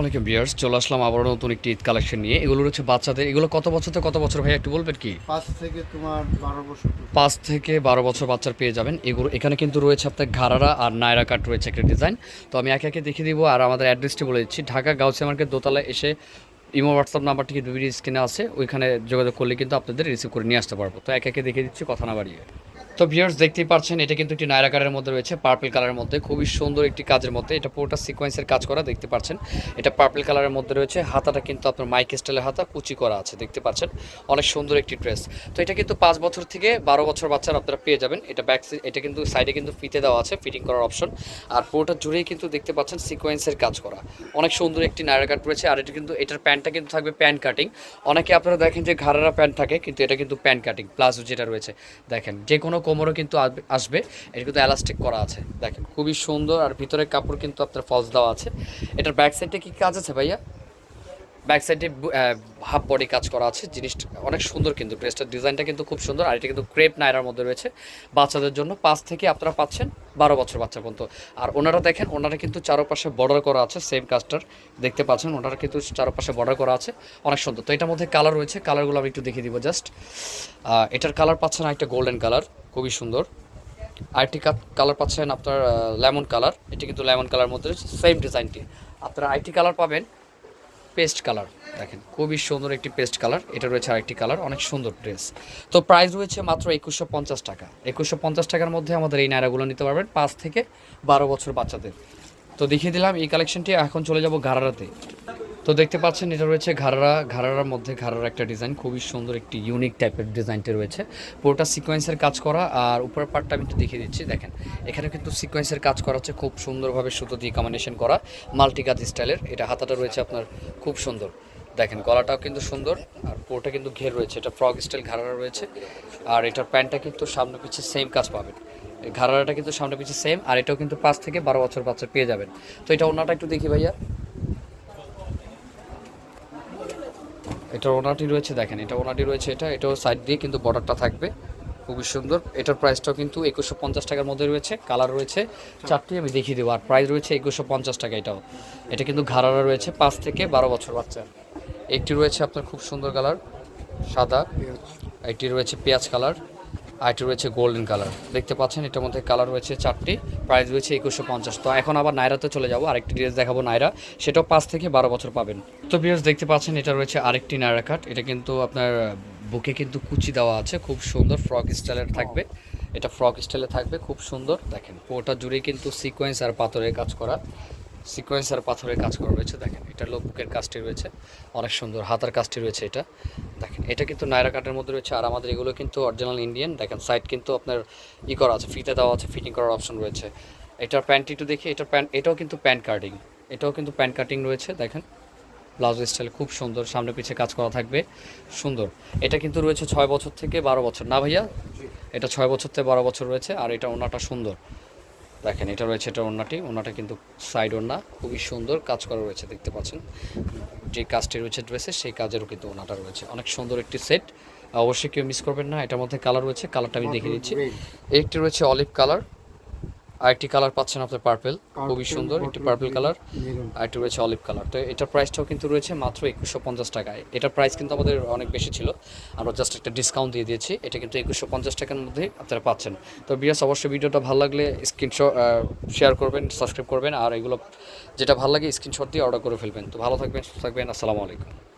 অনেকম বিয়ার্স চলে আসলাম আবারও নতুন একটি ঈদ কালেকশন নিয়ে। এগুলো হচ্ছে বাচ্চাদের। এগুলো কত বছর থেকে কত বছর ভাই একটু বলবেন কি? পাঁচ থেকে তোমার বারো বছর। পাঁচ থেকে বারো বছর বাচ্চার পেয়ে যাবেন। এগুলো এখানে কিন্তু রয়েছে আপনার ঘাড়ারা আর নায়রা কাট রয়েছে একটা ডিজাইন তো আমি একে একে দেখিয়ে দিব আর আমাদের অ্যাড্রেসটি বলে দিচ্ছি। ঢাকা গাউসিয়া মার্কেট দোতলায় এসে ইমো হোয়াটসঅ্যাপ নাম্বারটি কিন্তু স্ক্রিনে আছে। ওইখানে যোগাযোগ করলে কিন্তু আপনাদের রিসিভ করে নিয়ে আসতে পারব। তো একে একে দেখিয়ে দিচ্ছি কথা না বাড়িয়ে। তো ভিউয়ার্স দেখতেই পাচ্ছেন, এটা কিন্তু একটি নায়রা কালারের মধ্যে রয়েছে পার্পল কালারের মধ্যে, খুবই সুন্দর একটি কাজের মধ্যে, এটা পুরোটা সিকোয়েন্সের কাজ করা, দেখতে পাচ্ছেন। এটা পার্পল কালারের মধ্যে রয়েছে, হাতাটা কিন্তু আপনার মাইক স্টাইলের হাতা, কুচি করা আছে, দেখতে পাচ্ছেন। অনেক সুন্দর একটি ড্রেস তো এটা কিন্তু পাঁচ বছর থেকে বারো বছর বাচ্চারা আপনারা পেয়ে যাবেন, এটা ব্যাক এটা কিন্তু সাইডে কিন্তু ফিতে দেওয়া আছে ফিটিং করার অপশন আর পুরোটা জুড়েই কিন্তু দেখতে পাচ্ছেন সিকোয়েন্সের কাজ করা। অনেক সুন্দর একটি নায়রা কাট রয়েছে, আর এটা কিন্তু এটার প্যান্টটা কিন্তু থাকবে প্যান্ট কাটিং অনেকে আপনারা দেখেন যে ঘাড়ারা প্যান্ট থাকে, কিন্তু এটা কিন্তু প্যান্ট কাটিং প্লাজো যেটা রয়েছে, দেখেন যে কোনো কোমরও কিন্তু আসবে- এটা কিন্তু এলাস্টিক করা আছে। দেখেন, খুবই সুন্দর। আর ভিতরের কাপড় কিন্তু আপনার ফলস দেওয়া আছে। এটার ব্যাক সাইডে কি কাজ আছে ভাইয়া? ব্যাক সাইডে হাফ বডি কাজ করা আছে। জিনিসটা অনেক সুন্দর কিন্তু, ড্রেসটার ডিজাইনটা কিন্তু খুব সুন্দর, আর এটা কিন্তু ক্রেপ নায়রার মধ্যে রয়েছে বাচ্চাদের জন্য। পাঁচ থেকে আপনারা পাচ্ছেন বারো বছর বাচ্চা পর্যন্ত। আর ওনারা দেখেন, ওনারা কিন্তু চারপাশে বর্ডার করা আছে সেম কাজটার দেখতে পাচ্ছেন। ওনারা কিন্তু চারপাশে বর্ডার করা আছে, অনেক সুন্দর। তো এটার মধ্যে কালার রয়েছে কালারগুলো আমি একটু দেখিয়ে দিব জাস্ট এটার কালার পাচ্ছেন একটা গোল্ডেন কালার খুবই সুন্দর। আরেকটি কালার পাচ্ছেন আপনার লেমন কালার এটি কিন্তু লেমন কালার মধ্যে সেম ডিজাইনটি আপনারা আইটি কালার পাবেন পেস্ট কালার। দেখেন, খুবই সুন্দর একটি পেস্ট কালার। এটা রয়েছে আরেকটি কালার, অনেক সুন্দর ড্রেস। তো প্রাইস রয়েছে মাত্র একুশশো পঞ্চাশ টাকা। একুশশো পঞ্চাশ টাকার মধ্যে আমাদের এই নায়রাগুলো নিতে পারবেন পাঁচ থেকে বারো বছর বাচ্চাদের। তো দেখিয়ে দিলাম, এই কালেকশনটি এখন চলে যাব ঘাড়ারাতে। তো দেখতে পাচ্ছেন, এটা রয়েছে ঘাড়ারা। ঘাড়ারার মধ্যে ঘাড়ার একটা ডিজাইন, খুবই সুন্দর একটি ইউনিক টাইপের ডিজাইনটি রয়েছে। পুরোটা সিকোয়েন্সের কাজ করা, আর উপরের পার্টটা আমি একটু দেখিয়ে দিচ্ছি। দেখেন এখানে কিন্তু সিকোয়েন্সের কাজ করা হচ্ছে, খুব সুন্দরভাবে সুতো দিয়ে কম্বিনেশন করা মাল্টি কাজ স্টাইলের এটা হাতাটা রয়েছে আপনার খুব সুন্দর। দেখেন, গলাটাও কিন্তু সুন্দর, আর পুরোটা কিন্তু ঘের রয়েছে। এটা ফ্রক স্টাইল ঘাড়ারা রয়েছে, আর এটার প্যান্টটা কিন্তু সামনে পিছিয়ে সেম কাজ পাবেন। এই ঘাড়ারাটা কিন্তু সামনে পিছিয়ে সেম আর এটাও কিন্তু পাঁচ থেকে বারো বছর বাচ্চা পেয়ে যাবেন। তো এটা ওনাটা একটু দেখি ভাইয়া। এটার ওনাটি রয়েছে, দেখেন, এটা ওনাটি রয়েছে, এটা, এটাও সাইড দিয়ে কিন্তু বর্ডারটা থাকবে। খুবই সুন্দর। এটার প্রাইসটাও কিন্তু একুশশো পঞ্চাশ টাকার মধ্যে রয়েছে, কালার রয়েছে। চারটি আমি দেখিয়ে দেবো, আর প্রাইস রয়েছে একুশশো পঞ্চাশ টাকা এটাও। এটা কিন্তু ঘাড়ারা রয়েছে, পাঁচ থেকে বারো বছর বাচ্চা। একটি রয়েছে আপনার খুব সুন্দর কালার, সাদা। একটি রয়েছে পেঁয়াজ কালার। আরেকটি রয়েছে গোল্ডেন কালার। দেখতে পাচ্ছেন, এটার মধ্যে কালার রয়েছে চারটি, প্রাইস রয়েছে একুশশো পঞ্চাশ। তো এখন আবার নাইরাতে চলে যাব, আরেকটি ড্রেস দেখাবো নাইরা সেটাও পাঁচ থেকে বারো বছর পাবেন। তো বিয়ার্স দেখতে পাচ্ছেন, এটা রয়েছে আরেকটি নাইরা কাট এটা কিন্তু আপনার বুকে কিন্তু কুচি দেওয়া আছে, খুব সুন্দর ফ্রক স্টাইলের থাকবে। এটা ফ্রক স্টাইলে থাকবে, খুব সুন্দর। দেখেন ওটা জুড়ে কিন্তু সিকোয়েন্স আর পাথরের কাজ করা। সিকোয়েন্স আর পাথরের কাজ করা রয়েছে দেখেন এটা লো বুকের কাজটি রয়েছে অনেক সুন্দর হাতার কাজটি রয়েছে এটা দেখেন এটা কিন্তু নায়রা কাটের মধ্যে রয়েছে আর আমাদের এগুলো কিন্তু অরিজিনাল ইন্ডিয়ান দেখেন সাইড কিন্তু আপনার ই করা আছে ফিতে দেওয়া আছে ফিটিং করার অপশন রয়েছে এটার প্যান্টটি একটু দেখি এটার প্যান্ট এটাও কিন্তু প্যান্ট কাটিং এটাও কিন্তু প্যান্ট কাটিং রয়েছে দেখেন ব্লাউজ স্টাইল খুব সুন্দর সামনে পিছিয়ে কাজ করা থাকবে সুন্দর এটা কিন্তু রয়েছে ছয় বছর থেকে বারো বছর না ভাইয়া? এটা ছয় বছর থেকে বারো বছর রয়েছে আর এটা ওনাটা সুন্দর দেখেন এটা রয়েছে এটা ওড়নাটি। ওড়নাটা কিন্তু সাইড ওড়না খুবই সুন্দর কাজ করা রয়েছে দেখতে পাচ্ছেন। যে কাজটি রয়েছে ড্রেসে সেই কাজেরও কিন্তু ওনাটা রয়েছে। অনেক সুন্দর একটি সেট অবশ্যই কেউ মিস করবেন না এটার মধ্যে কালার রয়েছে কালারটা আমি দেখিয়ে দিচ্ছি। একটি রয়েছে অলিভ কালার আরেকটি কালার পাচ্ছেন আপনার পার্পেল খুবই সুন্দর একটি পার্পেল কালার আরেকটি রয়েছে অলিভ কালার তো এটার প্রাইসটাও কিন্তু রয়েছে মাত্র একুশশো পঞ্চাশ টাকায়। এটার প্রাইস কিন্তু আমাদের অনেক বেশি ছিল। আমরা জাস্ট একটা ডিসকাউন্ট দিয়ে দিয়েছি। এটা কিন্তু একুশশো পঞ্চাশ টাকার মধ্যে আপনারা পাচ্ছেন। তো বিয়াস অবশ্যই ভিডিওটা ভালো লাগলে স্ক্রিনশট শেয়ার করবেন সাবস্ক্রাইব করবেন আর এগুলো যেটা ভালো লাগে স্ক্রিনশট দিয়ে অর্ডার করে ফেলবেন। তো ভালো থাকবেন সুস্থ থাকবেন। আসসালামু আলাইকুম।